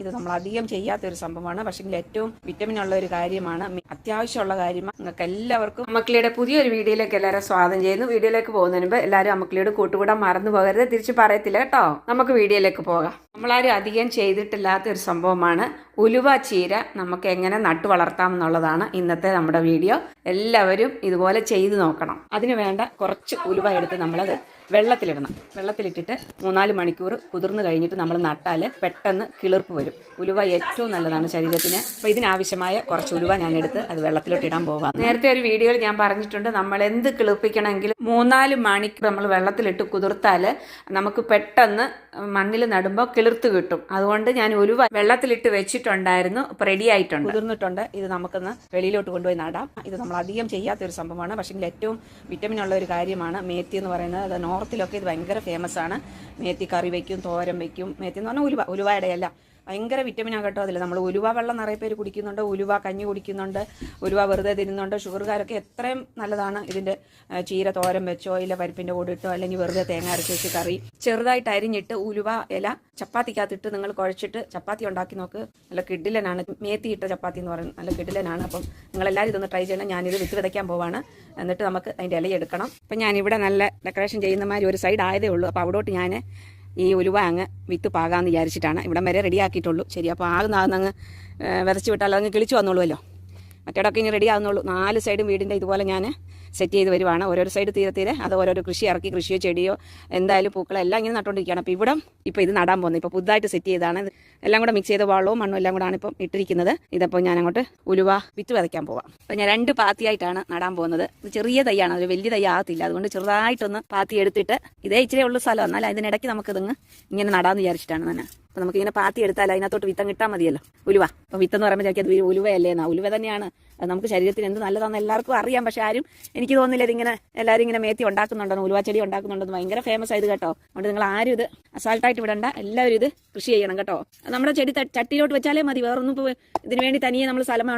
ഇത് നമ്മൾ അധികം ചെയ്യാത്ത ഒരു സംഭവമാണ്. പക്ഷെങ്കിൽ ഏറ്റവും വിറ്റമിൻ ഉള്ള ഒരു കാര്യമാണ് അത്യാവശ്യമുള്ള കാര്യമാണ്. നിങ്ങൾക്ക് എല്ലാവർക്കും അമ്മക്കിളിയുടെ പുതിയൊരു വീഡിയോയിലേക്ക് എല്ലാവരും സ്വാഗതം ചെയ്യുന്നു. വീഡിയോയിലേക്ക് പോകുന്നതിന് മുമ്പ് എല്ലാവരും അമ്മക്കിളിയോട് കൂട്ടുകൂടാൻ മറന്നു പോകരുത്. തിരിച്ച് പറയത്തില്ല കേട്ടോ. നമുക്ക് വീഡിയോയിലേക്ക് പോകാം. നമ്മളാരും അധികം ചെയ്തിട്ടില്ലാത്ത ഒരു സംഭവമാണ്. ഉലുവ ചീര നമുക്ക് എങ്ങനെ നട്ടു വളർത്താം എന്നുള്ളതാണ് ഇന്നത്തെ നമ്മുടെ വീഡിയോ. എല്ലാവരും ഇതുപോലെ ചെയ്തു നോക്കണം. അതിന് വേണ്ട കുറച്ച് ഉലുവ എടുത്ത് നമ്മളത് വെള്ളത്തിലിടണം. വെള്ളത്തിലിട്ടിട്ട് മൂന്നാൽ മണിക്കൂർ കുതിർന്ന് കഴിഞ്ഞിട്ട് നമ്മൾ നട്ടാൽ പെട്ടെന്ന് കിളിർപ്പ് വരും. ഉലുവ ഏറ്റവും നല്ലതാണ് ശരീരത്തിന്. അപ്പോൾ ഇതിനാവശ്യമായ കുറച്ച് ഉലുവ ഞാൻ എടുത്ത് അത് വെള്ളത്തിലോട്ട് ഇടാൻ പോകാം നേരത്തെ ഒരു വീഡിയോയിൽ ഞാൻ പറഞ്ഞിട്ടുണ്ട് നമ്മൾ എന്ത് കിളിർപ്പിക്കണമെങ്കിലും മൂന്നാൽ മണിക്കൂർ നമ്മൾ വെള്ളത്തിലിട്ട് കുതിർത്താൽ നമുക്ക് പെട്ടെന്ന് മണ്ണിൽ നടുമ്പോൾ കിളിർത്ത് കിട്ടും. അതുകൊണ്ട് ഞാൻ ഒരു വെള്ളത്തിലിട്ട് വെച്ചിട്ടുണ്ടായിരുന്നു. റെഡി ആയിട്ടുണ്ട്. കുതിർന്നിട്ടുണ്ട്. ഇത് നമുക്കൊന്ന് വെളിയിലോട്ട് കൊണ്ടുപോയി നടാം. ഇത് നമ്മൾ അധികം ചെയ്യാത്ത ഒരു സംഭവമാണ്. പക്ഷേ ഏറ്റവും വിറ്റമിൻ ഉള്ള ഒരു കാര്യമാണ് മേത്തി എന്ന് പറയുന്നത്. അത് നോർത്തിലൊക്കെ ഇത് ഭയങ്കര ഫേമസ് ആണ്. മേത്തി കറി വയ്ക്കും തോരൻ വയ്ക്കും. മേത്തി എന്ന് പറഞ്ഞാൽ ഉലുവ ഉലുവയുടെ ഭയങ്കര വിറ്റമിനാ കേട്ടോ അതിൽ നമ്മൾ ഉലുവ വെള്ളം നിറയെ പേര് കുടിക്കുന്നുണ്ട് ഉലുവ കഞ്ഞി കുടിക്കുന്നുണ്ട് ഉലുവ വെറുതെ തിരുന്നുണ്ട് ഷുഗർകാരൊക്കെ എത്രയും നല്ലതാണ് ഇതിന്റെ ചീര തോരൻ വെച്ചോ ഇല്ല പരിപ്പിന്റെ കൂടെ ഇട്ടോ അല്ലെങ്കിൽ വെറുതെ തേങ്ങ അരച്ച് വെച്ച് കറി. ചെറുതായിട്ട് അരിഞ്ഞിട്ട് ഉലുവ ഇല ചപ്പാത്തിക്കകത്തിട്ട് നിങ്ങൾ കുഴച്ചിട്ട് ചപ്പാത്തി ഉണ്ടാക്കി നോക്ക്. നല്ല കിഡിലനാണ് മേത്തി ഇട്ട ചപ്പാത്തി എന്ന് പറയുന്നത് നല്ല കിഡിലനാണ് അപ്പം നിങ്ങളെല്ലാവരും ഇതൊന്ന് ട്രൈ ചെയ്യണം. ഞാനിത് വിത്ത് വിതയ്ക്കാൻ പോവാണ്. എന്നിട്ട് നമുക്ക് അതിന്റെ ഇല എടുക്കണം. അപ്പം ഞാനിവിടെ നല്ല ഡെക്കറേഷൻ ചെയ്യുന്ന മാതിരി ഒരു സൈഡ് ആയതേ ഉള്ളൂ. അപ്പോൾ അവിടോട്ട് ഞാൻ ഈ ഉലുവ അങ്ങ് വിത്ത് പാകാമെന്ന് വിചാരിച്ചിട്ടാണ്. ഇവിടം വരെ റെഡിയാക്കിയിട്ടുള്ളൂ. ശരി അപ്പോൾ ആകുന്ന അങ്ങ് വിതച്ച് വിട്ടാൽ അങ്ങ് കിളിച്ചു വന്നോളുമല്ലോ മറ്റേടൊക്കെ ഇനി റെഡി ആകുന്നുള്ളൂ നാല് സൈഡും വീടിന്റെ ഇതുപോലെ ഞാൻ സെറ്റ് ചെയ്ത് വരുവാണ്. ഓരോരോ സൈഡ് തീരെ തീരെ അത് ഓരോരോ കൃഷി ഇറക്കി കൃഷിയോ ചെടിയോ എന്തായാലും പൂക്കളെല്ലാം ഇങ്ങനെ നട്ടുകൊണ്ടിരിക്കുകയാണ് അപ്പോൾ ഇവിടം ഇപ്പോൾ ഇത് നടാൻ പോകുന്നത് ഇപ്പോൾ പുതുതായിട്ട് സെറ്റ് ചെയ്തതാണ്. ഇത് എല്ലാം കൂടെ മിക്സ് ചെയ്ത വളവും മണ്ണും എല്ലാം കൂടാണ് ഇപ്പം ഇട്ടിരിക്കുന്നത്. ഇതപ്പോൾ ഞാൻ അങ്ങോട്ട് ഉലുവ വിത്ത് വിതയ്ക്കാൻ പോവാം. അപ്പോൾ ഞാൻ രണ്ട് പാത്തിയായിട്ടാണ് നടാൻ പോകുന്നത്. ചെറിയ തയ്യാണ് ഒരു വലിയ തൈ ആകത്തില്ല. അതുകൊണ്ട് ചെറുതായിട്ടൊന്ന് പാത്തി എടുത്തിട്ട് ഇതേ ഇച്ചിരി ഉള്ള സ്ഥലം. എന്നാൽ അതിനിടയ്ക്ക് നമുക്കിതങ്ങ് ഇങ്ങനെ നടാമെന്ന് വിചാരിച്ചിട്ടാണ് തന്നെ അപ്പം നമുക്ക് ഇങ്ങനെ പാത്തി എടുത്താൽ അതിനകത്തോട്ട് വിത്തം കിട്ടാൻ മതിയല്ലോ. ഉലുവ. അപ്പം വിത്തെന്ന് പറയുമ്പോൾ അത് ഉലുവയല്ലേ എന്നാ. ഉലുവ തന്നെയാണ്. നമുക്ക് ശരീരത്തിന് എന്ത് നല്ലതാണെന്ന് എല്ലാവർക്കും അറിയാം. പക്ഷെ ആരും എനിക്ക് തോന്നുന്നില്ല ഇതിങ്ങനെ എല്ലാവരും ഇങ്ങനെ മേത്തി ഉണ്ടാക്കുന്നുണ്ടെന്ന് ഉലുവ ചെടി ഉണ്ടാക്കുന്നുണ്ടെന്ന്. ഭയങ്കര ഫേമസ് ആയത് കേട്ടോ. അതുകൊണ്ട് നിങ്ങൾ ആരും ഇത് അസാൾട്ടായിട്ട് വിടണ്ട. എല്ലാവരും ഇത് കൃഷി ചെയ്യണം കേട്ടോ. നമ്മുടെ ചെടി ചട്ടിയിലോട്ട് വെച്ചാലേ മതി. വേറൊന്നും ഇപ്പോൾ ഇതിന് വേണ്ടി തനിയെ നമ്മൾ സ്ഥലം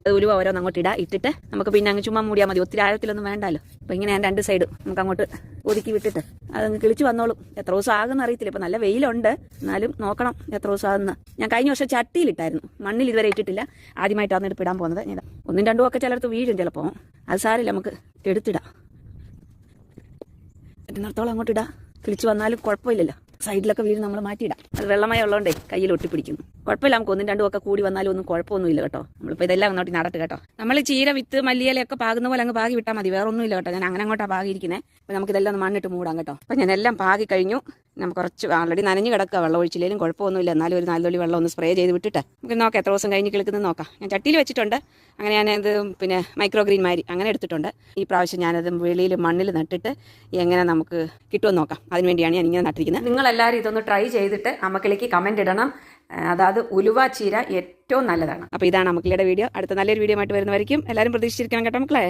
അത് ഉലുവ ഓരോന്ന് അങ്ങോട്ട് ഇടാ ഇട്ടിട്ട് നമുക്ക് പിന്നെ അങ്ങ് ചുമ്മാ മൂടിയാൽ മതി. ഒത്തിരി ആഴത്തിലൊന്നും വേണ്ടല്ലോ. അപ്പോൾ ഇങ്ങനെ ഞാൻ രണ്ട് സൈഡ് നമുക്ക് അങ്ങോട്ട് ഒതുക്കി വിട്ടിട്ട് അതങ്ങ് കിളിച്ച് വന്നോളും. എത്ര ദിവസം ആകുമെന്ന് അറിയത്തില്ല. ഇപ്പൊ നല്ല വെയിലുണ്ട്. എന്നാലും നോക്കണം എത്ര ദിവസം ആകുന്ന ഞാൻ കഴിഞ്ഞ വർഷം ചട്ടിയിലിട്ടായിരുന്നു. മണ്ണിൽ ഇതുവരെ ഇട്ടിട്ടില്ല. ആദ്യമായിട്ടാണ് എടുപ്പ് ഇടാൻ പോകുന്നത്. ഞാൻ ഒന്നും രണ്ടും ഒക്കെ ചിലർക്ക് വീഴും ചിലപ്പോ. അത് സാരില്ല നമുക്ക് എടുത്തിടാം. എന്നിടത്തോളം അങ്ങോട്ട് ഇടാം. കിളിച്ച് വന്നാലും കുഴപ്പമില്ലല്ലോ. സൈഡിലൊക്കെ വീട് നമ്മൾ മാറ്റിയിടാം. അത് വെള്ളമയം ഉള്ളതുകൊണ്ടേ കയ്യിൽ ഒട്ടിപ്പിടിക്കുന്നു. കുഴപ്പമില്ല നമുക്ക് ഒന്നും രണ്ടും ഒക്കെ കൂടി വന്നാലും ഒന്നും കുഴപ്പമൊന്നുമില്ല കേട്ടോ. നമ്മളിപ്പോൾ ഇതെല്ലാം അങ്ങോട്ട് നടട്ട് കേട്ടോ. നമ്മൾ ചീര വിത്ത് മല്ലിയിലൊക്കെ പാകുന്ന പോലെ അങ്ങ് പാകി വിട്ടാൽ മതി. വേറൊന്നുമില്ല കേട്ടോ. ഞാൻ അങ്ങനെ അങ്ങോട്ടാണ് പാകിയിരിക്കുന്നത് അപ്പോൾ നമുക്ക് ഇതെല്ലാം ഒന്ന് മണ്ണിട്ട് മൂടാം കേട്ടോ. അപ്പോൾ ഞാൻ എല്ലാം പാകി കഴിഞ്ഞു. നമുക്ക് കുറച്ച് ആൾറെഡി നനഞ്ഞു കിടക്കുക വെള്ളം ഒഴിച്ചില്ലെങ്കിലും കുഴപ്പമൊന്നുമില്ല. എന്നാലും ഒരു നാല് തുള്ളി വെള്ളം ഒന്ന് സ്പ്രേ ചെയ്ത് വിട്ടിട്ട് നമുക്ക് നോക്കാം എത്ര ദിവസം കഴിഞ്ഞ് കിളിക്കുന്നത് നോക്കാം. ഞാൻ ചട്ടിയിൽ വെച്ചിട്ടുണ്ട്. അങ്ങനെ ഞാൻ പിന്നെ മൈക്രോ ഗ്രീൻ മാരി അങ്ങനെ എടുത്തിട്ടുണ്ട്. ഈ പ്രാവശ്യം ഞാനത് വെളിയിൽ മണ്ണിൽ നട്ടിട്ട് എങ്ങനെ നമുക്ക് കിട്ടുമെന്ന് നോക്കാം. അതിന് വേണ്ടിയാണ് ഞാൻ ഇങ്ങനെ നട്ടിരിക്കുന്നത്. നിങ്ങളെല്ലാവരും ഇതൊന്ന് ട്രൈ ചെയ്തിട്ട് അമ്മക്കിളിക്ക് കമന്റ് ഇടണം. അതായത് ഉലുവ ചീര ഏറ്റവും നല്ലതാണ്. അപ്പോൾ ഇതാണ് അമ്മക്കിളിയുടെ വീഡിയോ അടുത്ത നല്ലൊരു വീഡിയോ ആയിട്ട് വരുന്നവരിക്കും എല്ലാവരും പ്രതീക്ഷിച്ചിരിക്കണം കേട്ടോ മക്കളെ.